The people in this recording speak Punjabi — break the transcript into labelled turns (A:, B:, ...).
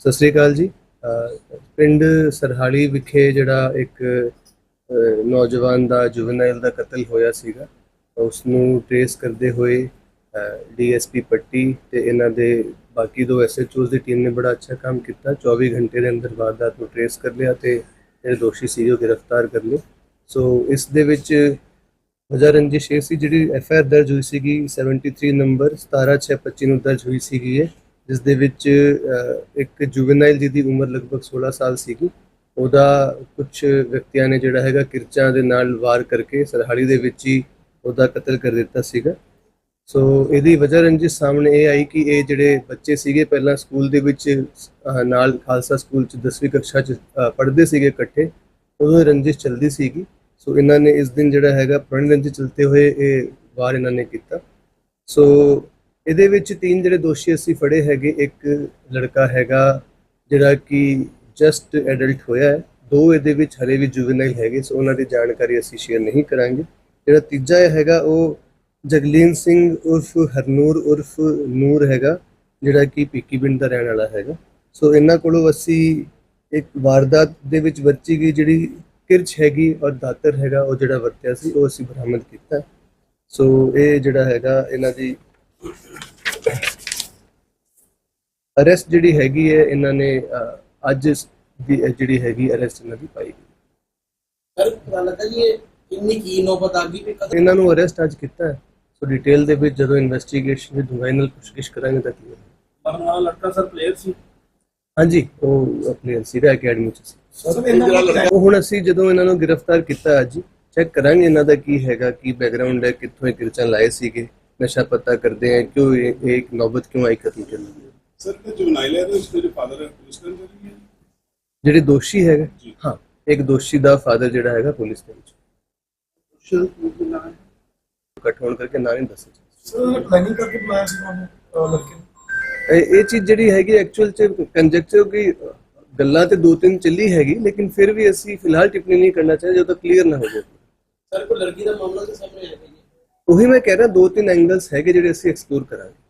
A: ਸਤਿ ਸ੍ਰੀ ਅਕਾਲ ਜੀ। ਪਿੰਡ ਸਰਹਾਲੀ ਵਿਖੇ ਜਿਹੜਾ ਇੱਕ ਨੌਜਵਾਨ ਦਾ ਜੁਵਨਾਈਲ ਦਾ ਕਤਲ ਹੋਇਆ ਸੀਗਾ ਉਸ ਨੂੰ ਟ੍ਰੇਸ ਕਰਦੇ ਹੋਏ ਡੀਐਸਪੀ ਪੱਟੀ ਤੇ ਇਹਨਾਂ ਦੇ ਬਾਕੀ ਦੋ ਐਸਐਚਓਸ ਦੀ ਟੀਮ ਨੇ ਬੜਾ ਅੱਛਾ ਕੰਮ ਕੀਤਾ। 24 ਘੰਟੇ ਦੇ ਅੰਦਰ ਵਾਰਦਾਤ ਨੂੰ ਟ੍ਰੇਸ ਕਰ ਲਿਆ ਤੇ ਜਿਹੜੇ ਦੋਸ਼ੀ ਸੀ ਉਹ ਗ੍ਰਿਫਤਾਰ ਕਰ ਲਏ। ਸੋ ਇਸ ਦੇ ਵਿੱਚ ਵਜ੍ਹਾ ਰੰਜਿਸ਼ ਇਹ ਸੀ ਜਿਹੜੀ ਐਫ ਆਈ ਆਰ ਦਰਜ ਹੋਈ ਸੀਗੀ 73 ਨੰਬਰ 17625 ਨੂੰ ਦਰਜ ਹੋਈ ਸੀਗੀ ਇਹ। ਜਿਸ ਦੇ ਵਿੱਚ ਅਹ, ਇੱਕ ਜੁਵਨਾਈਲ ਜਿਹਦੀ ਉਮਰ ਲਗਭਗ 16 ਸਾਲ ਸੀਗੀ ਉਹਦਾ ਕੁਝ ਵਿਅਕਤੀਆਂ ਨੇ ਜਿਹੜਾ ਹੈਗਾ ਕਿਰਚਾਂ ਦੇ ਨਾਲ ਵਾਰ ਕਰਕੇ ਸਰਹਾਲੀ ਦੇ ਵਿੱਚ ਹੀ ਉਹਦਾ ਕਤਲ ਕਰ ਦਿੱਤਾ ਸੀਗਾ। ਸੋ ਇਹਦੀ ਵਜ੍ਹਾ ਰੰਜਿਸ਼ ਸਾਹਮਣੇ ਇਹ ਆਈ ਕਿ ਇਹ ਜਿਹੜੇ ਬੱਚੇ ਸੀਗੇ ਪਹਿਲਾਂ ਸਕੂਲ ਦੇ ਵਿੱਚ ਨਾਲ ਖਾਲਸਾ ਸਕੂਲ ਚ 10ਵੀਂ ਕਕਸ਼ਾ ਚ ਪੜ੍ਹਦੇ ਸੀਗੇ ਇਕੱਠੇ ਉਦੋਂ ਇਹ ਰੰਜਿਸ਼ ਚੱਲਦੀ ਸੀਗੀ। ਸੋ ਇਹਨਾਂ ਨੇ ਇਸ ਦਿਨ ਜਿਹੜਾ ਹੈਗਾ ਪੁਰਾਣੀ ਰੰਜਿਸ਼ ਚਲਤੇ ਹੋਏ ਇਹ ਵਾਰ ਇਹਨਾਂ ਨੇ ਕੀਤਾ। ਸੋ ਇਹਦੇ ਵਿੱਚ ਤਿੰਨ ਜਿਹੜੇ ਦੋਸ਼ੀ ਅਸੀਂ ਫੜੇ ਹੈਗੇ, ਇੱਕ ਲੜਕਾ ਹੈਗਾ ਜਿਹੜਾ ਕਿ ਜਸਟ ਐਡਲਟ ਹੋਇਆ ਹੈ। ਦੋ ਇਹਦੇ ਵਿੱਚ ਹਲੇ ਵੀ ਜੁਵਨਾਈਲ ਹੈਗੇ, ਸੋ ਉਹਨਾਂ ਦੀ ਜਾਣਕਾਰੀ ਅਸੀਂ ਸ਼ੇਅਰ ਨਹੀਂ ਕਰਾਂਗੇ। ਜਿਹੜਾ ਤੀਜਾ ਹੈਗਾ, ਉਹ ਜਗਲੀਨ ਸਿੰਘ ਉਰਫ ਹਰਨੂਰ ਉਰਫ ਨੂਰ ਹੈਗਾ, ਜਿਹੜਾ ਕਿ ਪੀਕੀ ਪਿੰਡ ਦਾ ਰਹਿਣ ਵਾਲਾ ਹੈਗਾ। ਸੋ ਇਹਨਾਂ ਕੋਲੋਂ ਅਸੀਂ ਇੱਕ ਵਾਰਦਾਤ ਦੇ ਵਿੱਚ ਵਰਤੀ ਗਈ, ਜਿਹੜੀ ਕਿਰਚ ਹੈਗੀ ਔਰ ਦਾਤਰ ਹੈਗਾ, ਉਹ ਜਿਹੜਾ ਵਰਤਿਆ ਸੀ, ਉਹ ਅਸੀਂ ਬਰਾਮਦ ਕੀਤਾ। ਸੋ ਇਹ ਜਿਹੜਾ ਹੈਗਾ, ਇਹਨਾਂ ਦੀ ਅਰੈਸਟ ਜਿਹੜੀ ਹੈਗੀ ਹੈ ਇਹਨਾਂ ਨੇ ਅੱਜ ਦੀ ਜਿਹੜੀ ਹੈਗੀ ਅਰੈਸਟ ਇਹਨਾਂ ਦੀ ਪਾਈ ਗਈ
B: ਸਰ ਪਤਾ ਲੱਗਾ ਜੀ ਇਹ ਇੰਨੀ ਕੀ ਨੌਬਤ ਆ ਗਈ ਕਿ ਕਦੋਂ
A: ਇਹਨਾਂ ਨੂੰ ਅਰੈਸਟ ਅੱਜ ਕੀਤਾ ਹੈ। ਸੋ ਡਿਟੇਲ ਦੇ ਵਿੱਚ ਜਦੋਂ ਇਨਵੈਸਟੀਗੇਸ਼ਨ ਦੀ ਡੂੰਘਾਈ ਨਾਲ ਪੁੱਛਗਿੱਛ ਕਰਾਂਗੇ ਤਾਂ ਕੀ ਹੋਵੇਗਾ
B: ਮਰਨ ਵਾਲਾ ਲੜਕਾ ਸਰ ਪਲੇਅਰ ਸੀ।
A: ਹਾਂਜੀ ਉਹ ਆਪਣੇ ਸੀਰਾ ਅਕੈਡਮੀ ਚ ਸੀ।
B: ਸਰ ਇਹਨਾਂ
A: ਉਹ ਹੁਣ ਅਸੀਂ ਜਦੋਂ ਇਹਨਾਂ ਨੂੰ ਗ੍ਰਿਫਤਾਰ ਕੀਤਾ ਅੱਜ ਚੈੱਕ ਕਰਾਂਗੇ ਇਹਨਾਂ ਦਾ ਕੀ ਹੈਗਾ ਕੀ ਬੈਕਗ੍ਰਾਉਂਡ ਹੈ ਕਿੱਥੋਂ ਇਹ ਕਿਰਚਾਂ ਲਾਏ ਸੀਗੇ। ਨਸ਼ਾ ਪਤਾ ਕਰਦੇ ਆ ਕਿਉਂ ਇਹ ਇਹ ਇੱਕ ਨੌਬਤ ਕਿਉਂ ਆਈ ਖਤਮ ਕਰਨ ਦੀ
C: ਸਰ ਤੇ ਜੁਨਾਈਲ ਹੈ ਤੇ ਉਸ ਦੇ ਫਾਦਰ ਹੈ ਪੁਲਿਸ ਕਰਨ ਰਹੀ ਹੈ
A: ਜਿਹੜੇ ਦੋਸ਼ੀ ਹੈਗੇ
C: ਜੀ।
A: ਹਾਂ ਇੱਕ ਦੋਸ਼ੀ ਦਾ ਫਾਦਰ ਜਿਹੜਾ ਹੈਗਾ ਪੁਲਿਸ ਦੇ ਵਿੱਚ
B: ਸ਼ੁਰੂ ਕਿੰਨਾ ਹੈ
A: ਇਕੱਠ ਹੋਣ ਕਰਕੇ ਨਾਂ ਨਹੀਂ ਦੱਸਿਆ
B: ਸਰ ਪਲੈਨਿੰਗ ਕਰਕੇ ਬੁਲਾਇਆ ਸੀ ਤੁਹਾਨੂੰ ਲੜਕੇ
A: ਇਹ ਇਹ ਚੀਜ਼ ਜਿਹੜੀ ਹੈਗੀ ਐਕਚੁਅਲ ਚ ਕੰਜੈਕਚਰ ਕੀ ਗੱਲਾਂ ਤੇ ਦੋ ਤਿੰਨ ਚੱਲੀ ਹੈਗੀ ਲੇਕਿਨ ਫਿਰ ਵੀ ਅਸੀਂ ਫਿਲਹਾਲ ਟਿੱਪਣੀ ਨਹੀਂ ਕਰਨਾ ਚਾਹੀਦਾ ਜਦੋਂ ਤੱਕ ਕਲੀਅਰ ਨਾ ਹੋ ਜਾਵੇ
B: ਸਰ ਕੋਈ ਲੜਕੀ ਦਾ ਮਾਮਲਾ ਤੇ ਸਾਹਮਣੇ ਆਇਆ ਜੀ
A: ਉਹੀ ਮੈਂ ਕਹਿ ਰਿਹਾ ਦੋ ਤਿੰਨ ਐਂਗਲਸ ਹੈਗੇ ਜਿਹੜੇ ਅਸੀਂ ਐਕਸਪਲੋਰ ਕਰਾਂਗੇ।